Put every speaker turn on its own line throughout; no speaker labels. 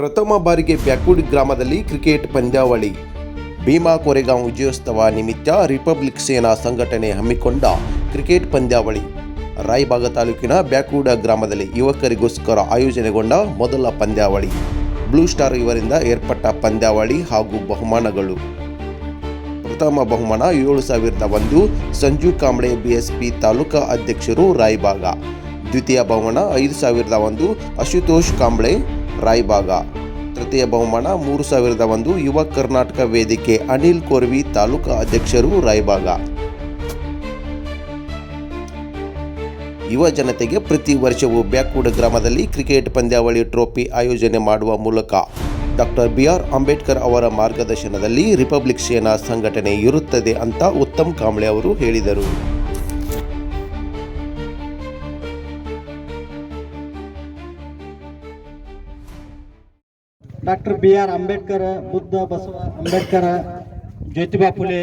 ಪ್ರಥಮ ಬಾರಿಗೆ ಬ್ಯಾಕ್ವುಡ್ ಗ್ರಾಮದಲ್ಲಿ ಕ್ರಿಕೆಟ್ ಪಂದ್ಯಾವಳಿ. ಭೀಮಾ ಕೊರೆಗಾಂವ್ ವಿಜಯೋತ್ಸವ ನಿಮಿತ್ತ ರಿಪಬ್ಲಿಕ್ ಸೇನಾ ಸಂಘಟನೆ ಹಮ್ಮಿಕೊಂಡ ಕ್ರಿಕೆಟ್ ಪಂದ್ಯಾವಳಿ. ರಾಯಬಾಗ ತಾಲೂಕಿನ ಬ್ಯಾಕೂಡ ಗ್ರಾಮದಲ್ಲಿ ಯುವಕರಿಗೋಸ್ಕರ ಆಯೋಜನೆಗೊಂಡ ಮೊದಲ ಪಂದ್ಯಾವಳಿ. ಬ್ಲೂ ಸ್ಟಾರ್ ಇವರಿಂದ ಏರ್ಪಟ್ಟ ಪಂದ್ಯಾವಳಿ ಹಾಗೂ ಬಹುಮಾನಗಳು. ಪ್ರಥಮ ಬಹುಮಾನ ಏಳು ಸಾವಿರದ ಒಂದು, ಸಂಜು ಕಾಂಬ್ಳೆ ಬಿಎಸ್ಪಿ ತಾಲೂಕಾ ಅಧ್ಯಕ್ಷರು ರಾಯಬಾಗ. ದ್ವಿತೀಯ ಬಹುಮಾನ ಐದು ಸಾವಿರದ ಒಂದು ಅಶುತೋಷ್ ಕಾಂಬ್ಳೆ, ರಾಯಬಾಗ. ತೃತೀಯ ಬಹುಮಾನ ಮೂರು ಸಾವಿರದ ಒಂದು ಯುವ ಕರ್ನಾಟಕ ವೇದಿಕೆ, ಅನಿಲ್ ಕೋರ್ವಿ ತಾಲೂಕಾ ಅಧ್ಯಕ್ಷರು, ರಾಯಬಾಗ. ಯುವ ಜನತೆಗೆ ಪ್ರತಿ ವರ್ಷವೂ ಬ್ಯಾಕ್ವುಡ್ ಗ್ರಾಮದಲ್ಲಿ ಕ್ರಿಕೆಟ್ ಪಂದ್ಯಾವಳಿ ಟ್ರೋಫಿ ಆಯೋಜನೆ ಮಾಡುವ ಮೂಲಕ ಡಾಕ್ಟರ್ ಬಿ ಆರ್ ಅಂಬೇಡ್ಕರ್ ಅವರ ಮಾರ್ಗದರ್ಶನದಲ್ಲಿ ರಿಪಬ್ಲಿಕ್ ಸೇನಾ ಸಂಘಟನೆ ಇರುತ್ತದೆ ಅಂತ ಉತ್ತಮ್ ಕಾಂಬ್ಳೆ ಅವರು ಹೇಳಿದರು.
Doctor B R Ambedkar, Buddha Basava Ambedkar, Jyotiba Phule,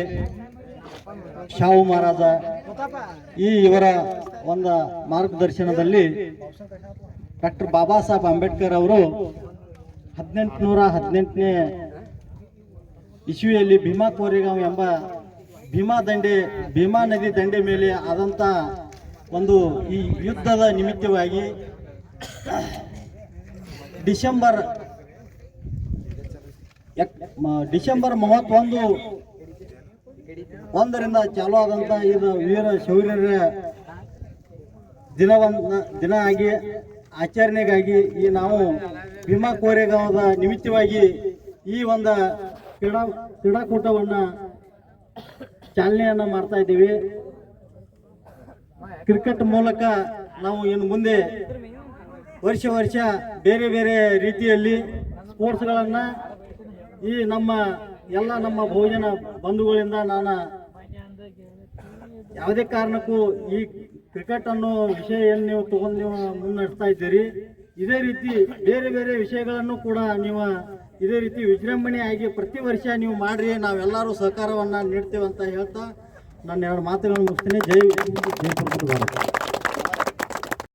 Shahu Maharaj ಈ ಇವರ ಒಂದು ಮಾರ್ಗದರ್ಶನದಲ್ಲಿ ಡಾಕ್ಟರ್ ಬಾಬಾ ಸಾಹೇಬ್ ಅಂಬೇಡ್ಕರ್ ಅವರು ಹದಿನೆಂಟುನೂರ ಹದಿನೆಂಟನೇ ಇಸ್ವಿಯಲ್ಲಿ ಭೀಮಾ ಕೋರೆಗಾಂವ್ ಎಂಬ ಭೀಮಾ ದಂಡೆ, ಭೀಮಾ ನದಿ ದಂಡೆ ಮೇಲೆ ಆದಂಥ ಒಂದು ಈ ಯುದ್ಧದ ನಿಮಿತ್ತವಾಗಿ ಡಿಸೆಂಬರ್ ಡಿಸೆಂಬರ್ ಮೂವತ್ತೊಂದು ಒಂದರಿಂದ ಚಾಲೂ ಆದಂತ ಇದು ವೀರ ಶೌರ್ಯರ ದಿನವನ್ನ ದಿನ ಆಗಿ ಆಚರಣೆಗಾಗಿ ಈ ನಾವು ಭೀಮಾ ಕೋರೆಗಾವದ ನಿಮಿತ್ತವಾಗಿ ಈ ಒಂದು ಕ್ರೀಡಾ ಕ್ರೀಡಾಕೂಟವನ್ನು ಚಾಲನೆಯನ್ನ ಮಾಡ್ತಾ ಇದ್ದೀವಿ. ಕ್ರಿಕೆಟ್ ಮೂಲಕ ನಾವು ಇನ್ನು ಮುಂದೆ ವರ್ಷ ವರ್ಷ ಬೇರೆ ಬೇರೆ ರೀತಿಯಲ್ಲಿ ಸ್ಪೋರ್ಟ್ಸ್ಗಳನ್ನು ಈ ನಮ್ಮ ಎಲ್ಲ ನಮ್ಮ ಭೋಜನ ಬಂಧುಗಳಿಂದ ನಾನು ಯಾವುದೇ ಕಾರಣಕ್ಕೂ ಈ ಕ್ರಿಕೆಟ್ ಅನ್ನೋ ವಿಷಯ ಏನು ನೀವು ತಗೊಂಡು ನೀವು ಮುನ್ನಡೆಸ್ತಾ ಇದ್ದೀರಿ, ಇದೇ ರೀತಿ ಬೇರೆ ಬೇರೆ ವಿಷಯಗಳನ್ನು ಕೂಡ ನೀವು ಇದೇ ರೀತಿ ವಿಜೃಂಭಣೆಯಾಗಿ ಪ್ರತಿ ವರ್ಷ ನೀವು ಮಾಡ್ರಿ, ನಾವೆಲ್ಲರೂ ಸಹಕಾರವನ್ನು ನೀಡ್ತೇವೆ ಅಂತ ಹೇಳ್ತಾ ನಾನು ಎರಡು ಮಾತುಗಳನ್ನು ಮುಗಿಸ್ತೀನಿ. ಜೈ ಜೈ